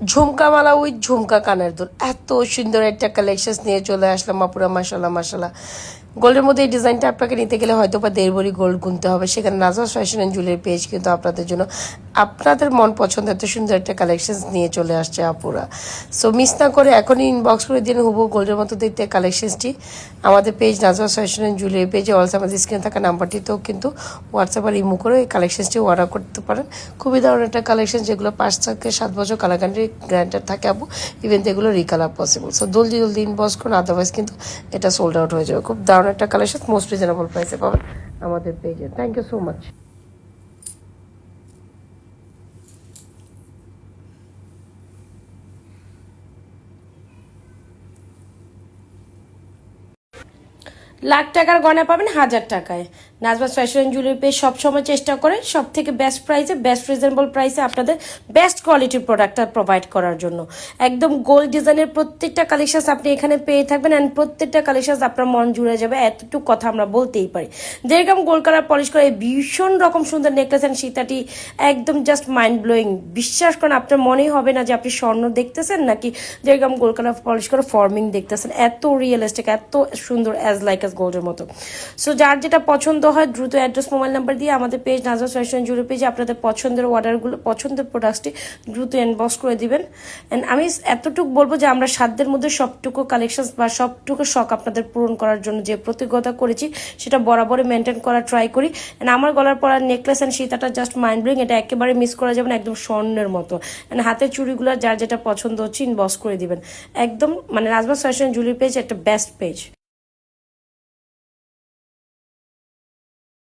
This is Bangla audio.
ঝুমকা মালা উইথ ঝুমকা কানের দুল। এত সুন্দর একটা কালেকশন নিয়ে চলে আসলাম আপুরা মাসাল্লাহ মাসাল্লাহ গোল্ডের মধ্যে এই ডিজাইনটা আপনাকে নিতে গেলে হয়তো বা দেড় ভরি গোল্ড গুনতে হবে। সেখানে Nazas fashion and jewellery page কিন্তু আপনাদের জন্য আপনাদের মন পছন্দ এত সুন্দর একটা কালেকশন নিয়ে চলে আসছে আপুরা। সো মিস না করে এখনই ইনবক্স করে দিন হুবু গোল্ডের মতো দেখতে কালেকশনসটি আমাদের page Nazas fashion and jewellery পেজে অলসো আমাদের স্ক্রিনে থাকা নাম্বারটিতেও কিন্তু হোয়াটসঅ্যাপ আর ইমো করে এই কালেকশনসটি অর্ডার করতে পারেন। খুবই দারুণ একটা কালেকশন যেগুলো পাঁচ থেকে সাত বছর কালাকান্ডি গ্র্যান্ডার থাকে আপু। ইভেন এগুলো রিকালার পসিবল সো জলদি জলদি ইনবক্স করুন আদারওয়াইজ কিন্তু এটা সোল্ড আউট হয়ে যাবে। খুব দারুণ একটা কালেকশন মোস্ট রিজনেবল প্রাইসে পাবেন আমাদের পেজে thank you so much lakh টাকার গয়না পাবেন হাজার টাকায়। নাজবাস ফ্যাশন জুয়েলারি পেয়ে সবসময় চেষ্টা করে সব থেকে বেস্ট প্রাইসে বেস্ট রিজনেবল প্রাইসে আপনাদের বেস্ট কোয়ালিটির প্রোডাক্টটা প্রোভাইড করার জন্য। একদম গোল্ড ডিজাইনের প্রত্যেকটা কালেকশন আপনি এখানে পেয়ে থাকবেন অ্যান্ড প্রত্যেকটা কালেকশন আপনার মন জুড়ে যাবে, এতটুকু কথা আমরা বলতেই পারি। যেরকম গোল্ড কালার পলিশ করে ভীষণ রকম সুন্দর নেকলেস অ্যান্ড সীতাটি একদম জাস্ট মাইন্ড ব্লোয়িং বিশ্বাস করেন আপনার মনেই হবে না যে আপনি স্বর্ণ দেখতেছেন নাকি যেরকম গোল্ড কালার পলিশ করে ফর্মিং দেখতেছেন। এত রিয়েলিস্টিক এত সুন্দর অ্যাজ লাইক অ্যাজ গোল্ডের মতো। সো যার যেটা পছন্দ হয়, দ্রুত অ্যাড্রেস মোবাইল নাম্বার দিয়ে আমাদের পেজ নাজাস ফ্যাশন জুড়ে পেজে আপনাদের পছন্দের অর্ডারগুলো পছন্দের প্রোডাক্টটি দ্রুত ইনবক্স করে দিবেন। অ্যান্ড আমি এতটুকু বলব যে আমরা সাধ্যের মধ্যে সবটুকু কালেকশন বা সবটুকু শখ আপনাদের পূরণ করার জন্য যে প্রতিজ্ঞতা করেছি, সেটা বরাবরই মেনটেন করা ট্রাই করি। অ্যান্ড আমার গলার পরার নেকলেস অ্যান্ড সীতাটা জাস্ট মাইন্ড ব্লিং এটা একেবারে মিস করা যাবে না, একদম স্বর্ণের মতো। অ্যান্ড হাতের চুড়িগুলো, যার যেটা পছন্দ হচ্ছে ইনবক্স করে দিবেন। একদম মানে নাজমাস ফ্যাশন জুয়েলারি পেজ একটা বেস্ট পেজ